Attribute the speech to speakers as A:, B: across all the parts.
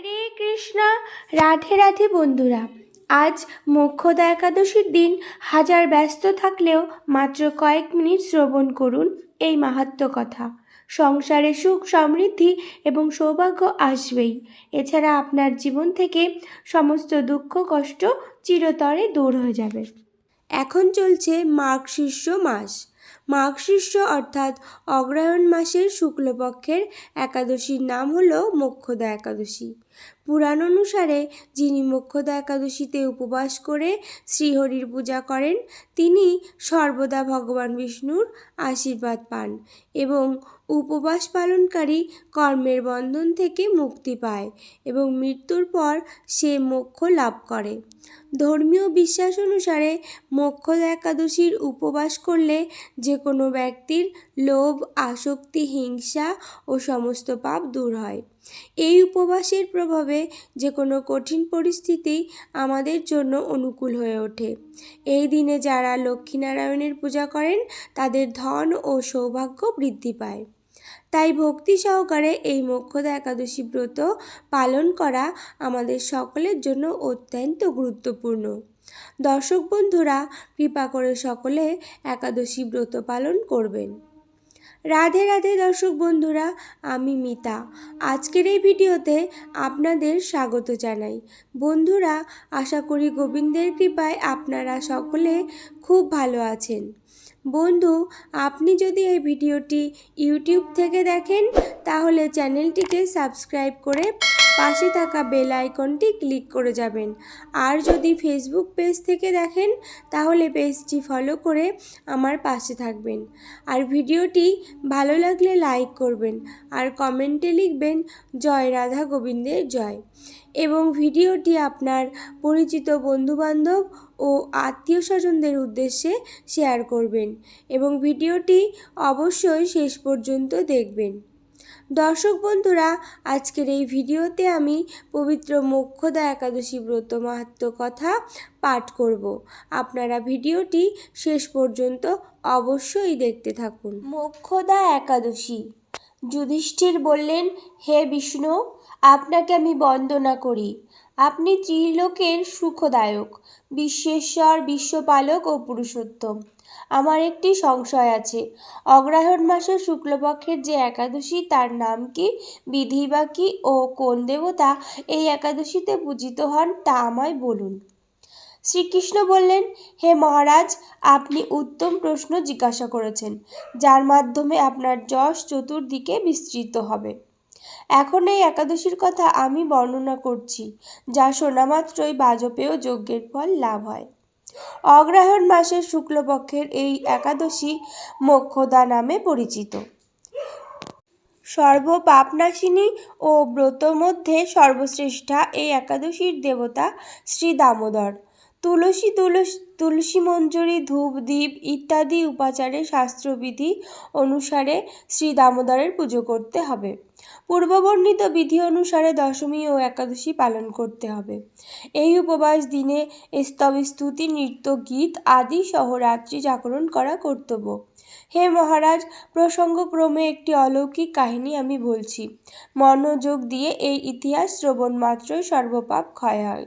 A: হরে কৃষ্ণ। রাধে রাধে বন্ধুরা, আজ মোক্ষদা একাদশীর দিন। হাজার ব্যস্ত থাকলেও মাত্র কয়েক মিনিট শ্রবণ করুন এই মাহাত্ম কথা। সংসারে সুখ, সমৃদ্ধি এবং সৌভাগ্য আসবেই। এছাড়া আপনার জীবন থেকে সমস্ত দুঃখ, কষ্ট চিরতরে দূর হয়ে যাবে। এখন চলছে মাঘ শীর্ষ মাস। মাঘ শীর্ষ অর্থাৎ অগ্রহায়ণ মাসের শুক্লপক্ষের একাদশীর নাম হলো মোক্ষদা একাদশী। পুরাণ অনুসারে যিনি মোক্ষদা একাদশীতে উপবাস করে শ্রীহরির পূজা করেন, তিনি সর্বদা ভগবান বিষ্ণুর আশীর্বাদ পান এবং উপবাস পালনকারী কর্মের বন্ধন থেকে মুক্তি পায় এবং মৃত্যুর পর সে মোক্ষ লাভ করে। ধর্মীয় বিশ্বাস অনুসারে মোক্ষদা একাদশীর উপবাস করলে যে কোনো ব্যক্তির লোভ, আসক্তি, হিংসা ও সমস্ত পাপ দূর হয়। এই উপবাসের প্রভাবে যে কোনো কঠিন পরিস্থিতি আমাদের জন্য অনুকূল হয়ে ওঠে। এই দিনে যারা লক্ষ্মীনারায়ণের পূজা করেন, তাদের ধন ও সৌভাগ্য বৃদ্ধি পায়। তাই ভক্তি সহকারে এই মোক্ষদা একাদশী ব্রত পালন করা আমাদের সকলের জন্য অত্যন্ত গুরুত্বপূর্ণ। দর্শক বন্ধুরা, কৃপা করে সকলে একাদশী ব্রত পালন করবেন। রাধে রাধে দর্শক বন্ধুরা, আমি মিতা। আজকের এই ভিডিওতে আপনাদের স্বাগত জানাই। বন্ধুরা, আশা করি গোবিন্দের কৃপায় আপনারা সকলে খুব ভালো আছেন। বন্ধু, আপনি যদি এই ভিডিওটি ইউটিউব থেকে দেখেন, তাহলে চ্যানেলটিকে সাবস্ক্রাইব করে পাশে থাকা বেল আইকনটি ক্লিক করে যাবেন। আর যদি ফেসবুক পেজ থেকে দেখেন, তাহলে পেজটি ফলো করে আমার পাশে থাকবেন। আর ভিডিওটি ভালো লাগলে লাইক করবেন আর কমেন্টে লিখবেন, জয় রাধা গোবিন্দের জয়। এবং ভিডিওটি আপনার পরিচিত বন্ধুবান্ধব ও আত্মীয় স্বজনদের উদ্দেশ্যে শেয়ার করবেন এবং ভিডিওটি অবশ্যই শেষ পর্যন্ত দেখবেন। দর্শক বন্ধুরা, আজকের এই ভিডিওতে আমি পবিত্র মোক্ষদা একাদশী ব্রত মাহাত্ম কথা পাঠ করব। আপনারা ভিডিওটি শেষ পর্যন্ত অবশ্যই দেখতে থাকুন। মোক্ষদা একাদশী। যুধিষ্ঠির বললেন, হে বিষ্ণু, আপনাকে আমি বন্দনা করি। আপনি ত্রিলোকের সুখদায়ক, বিশ্বেশ্বর, বিশ্বপালক ও পুরুষোত্তম। আমার একটি সংশয় আছে। অগ্রহায়ণ মাসের শুক্লপক্ষের যে একাদশী, তার নাম কি, বিধি বা কি, ও কোন দেবতা এই একাদশীতে পূজিত হন, তা আমায় বলুন। শ্রীকৃষ্ণ বললেন, হে মহারাজ, আপনি উত্তম প্রশ্ন জিজ্ঞাসা করেছেন, যার মাধ্যমে আপনার যশ চতুর্দিকে বিস্তৃত হবে। এখন এই একাদশীর কথা আমি বর্ণনা করছি, যা শোনামাত্রই বাজপেয় যজ্ঞের ফল লাভ হয়। অগ্রহায়ণ মাসের শুক্লপক্ষের এই একাদশী মোক্ষদা নামে পরিচিত। সর্বপাপনাশিনী ও ব্রত মধ্যে সর্বশ্রেষ্ঠা এই একাদশীর দেবতা শ্রী দামোদর। তুলসী তুলসী তুলসী মঞ্জুরি, ধূপ দ্বীপ ইত্যাদি উপাচারে শাস্ত্রবিধি অনুসারে শ্রী দামোদরের পুজো করতে হবে। পূর্ববর্ণিত বিধি অনুসারে দশমী ও একাদশী পালন করতে হবে। এই উপবাস দিনে স্তব স্তুতি নৃত্য, গীত আদি সহ রাত্রি জাগরণ করা কর্তব্য। হে মহারাজ, প্রসঙ্গক্রমে একটি অলৌকিক কাহিনী আমি বলছি। মনোযোগ দিয়ে এই ইতিহাস শ্রবণ মাত্রই সর্বপাপ ক্ষয় হয়।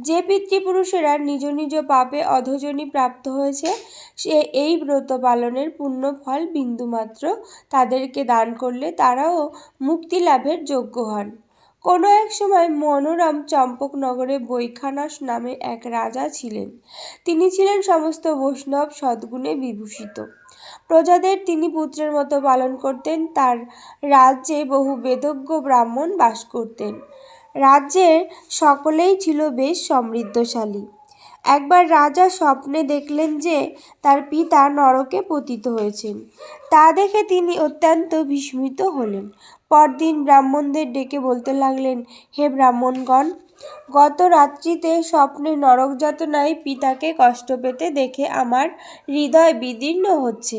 A: যে পিতৃপুরুষেরা নিজ নিজ পাপে অধজনী প্রাপ্ত হয়েছে, সে এই ব্রত পালনের পুণ্য ফল বিন্দুমাত্র তাদেরকে দান করলে তারাও মুক্তি লাভের যোগ্য হন। কোনো এক সময় মনোরম চম্পকনগরে বৈখানস নামে এক রাজা ছিলেন। তিনি ছিলেন সমস্ত বৈষ্ণব সদ্গুণে বিভূষিত। প্রজাদের তিনি পুত্রের মতো পালন করতেন, তার রাজ্যে বহু বেদজ্ঞ ব্রাহ্মণ বাস করতেন। রাজ্যের সকলেই ছিল বেশ সমৃদ্ধশালী। একবার রাজা স্বপ্নে দেখলেন যে তার পিতা নরকে পতিত হয়েছেন। তা দেখে তিনি অত্যন্ত বিস্মিত হলেন। পরদিন ব্রাহ্মণদের ডেকে বলতে লাগলেন, হে ব্রাহ্মণগণ, গত রাত্রিতে স্বপ্নে নরক যাতনায় পিতাকে কষ্ট পেতে দেখে আমার হৃদয় বিদীর্ণ হচ্ছে।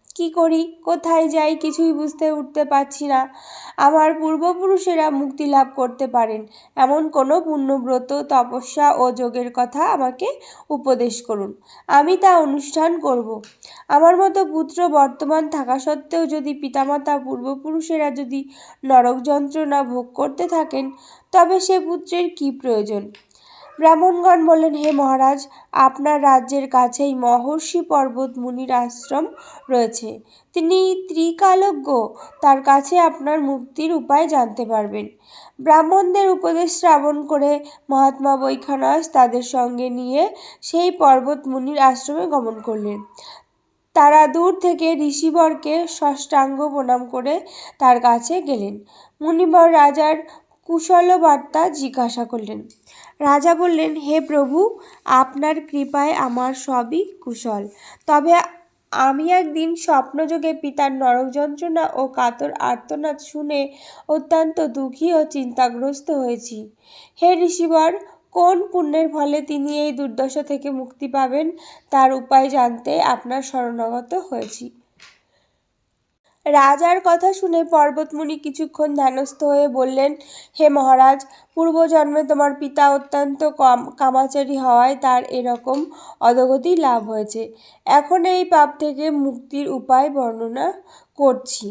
A: কি করি? কোথায় যাই কিছুই বুঝতে উঠতে পারছি না। আমার পূর্বপুরুষেরা মুক্তি লাভ করতে পারেন। এমন কোনো পুণ্যব্রত, তপস্যা ও যোগের কথা আমাকে উপদেশ করুন। আমি তা অনুষ্ঠান করব। আমার মতো পুত্র বর্তমান থাকা সত্ত্বেও যদি পিতামাতা পূর্বপুরুষেরা যদি নরক যন্ত্রণা ভোগ করতে থাকেন, তবে সে পুত্রের কি প্রয়োজন? ব্রাহ্মণগণ বললেন, হে মহারাজ, আপনার রাজ্যের কাছেই মহর্ষি পর্বত মুনির আশ্রম রয়েছে। তিনি ত্রিকালজ্ঞ, তার কাছে আপনার মুক্তির উপায় জানতে পারবেন। ব্রাহ্মণদের উপদেশ শ্রাবণ করে মহাত্মা বৈখানস তাদের সঙ্গে নিয়ে সেই পর্বত মুনির আশ্রমে গমন করলেন। তারা দূর থেকে ঋষিবরকে ষষ্ঠাঙ্গ প্রণাম করে তার কাছে গেলেন। মুনিবর রাজার কুশল বার্তা জিজ্ঞাসা করলেন। রাজা বললেন, হে প্রভু, আপনার কৃপায় আমার সবই কুশল। তবে আমি একদিন স্বপ্নযোগে পিতার নরক যন্ত্রণা ও কাতর আর্তনাদ শুনে অত্যন্ত দুঃখী ও চিন্তাগ্রস্ত হয়েছি। হে ঋষিবর, কোন পুণ্যের ফলে তিনি এই দুর্দশা থেকে মুক্তি পাবেন, তার উপায় জানতে আপনার শরণাগত হয়েছি। রাজার কথা শুনে পর্বতমুনি কিছুক্ষণ ধ্যানস্থ হয়ে বললেন, হে মহারাজ, পূর্বজন্মে তোমার পিতা অত্যন্ত কম, কামাচারী হওয়ায় তার এরকম অধগতি লাভ হয়েছে। এখন এই পাপ থেকে মুক্তির উপায় বর্ণনা করছি।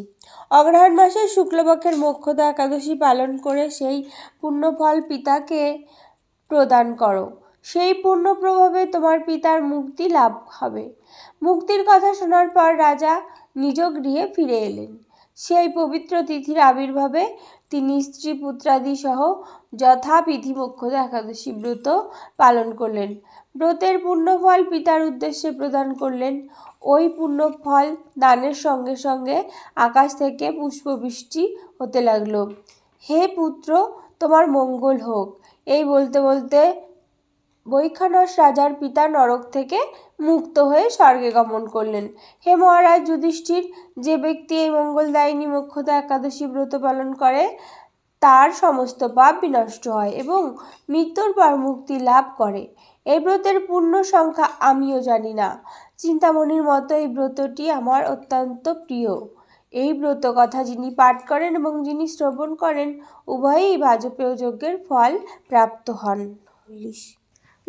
A: অগ্রহায়ণ মাসে শুক্লপক্ষের মোক্ষদা একাদশী পালন করে সেই পুণ্যফল পিতাকে প্রদান করো। সেই পুণ্য প্রভাবে তোমার পিতার মুক্তি লাভ হবে। মুক্তির কথা শোনার পর রাজা নিজ গৃহে ফিরে এলেন। সেই পবিত্র তিথির আবির্ভাবে তিনি স্ত্রী পুত্রাদি সহ যথাবিধি মোক্ষদা একাদশী ব্রত পালন করলেন। ব্রতের পুণ্যফল পিতার উদ্দেশ্যে প্রদান করলেন। ওই পুণ্যফল দানের সঙ্গে সঙ্গে আকাশ থেকে পুষ্পবৃষ্টি হতে লাগল। হে পুত্র, তোমার মঙ্গল হোক। এই বলতে বলতে বৈখানস রাজার পিতা নরক থেকে মুক্ত হয়ে স্বর্গে গমন করলেন। হে মহারাজ যুধিষ্ঠির, যে ব্যক্তি এই মঙ্গলদায়িনী মোক্ষতা একাদশী ব্রত পালন করে, তার সমস্ত পাপ বিনষ্ট হয় এবং মৃত্যুর পর মুক্তি লাভ করে। এই ব্রতের পূর্ণ সংখ্যা আমিও জানি না। চিন্তামণির মতো এই ব্রতটি আমার অত্যন্ত প্রিয়। এই ব্রত কথা যিনি পাঠ করেন এবং যিনি শ্রবণ করেন, উভয়েই বাজপেয় যজ্ঞের ফল প্রাপ্ত হন।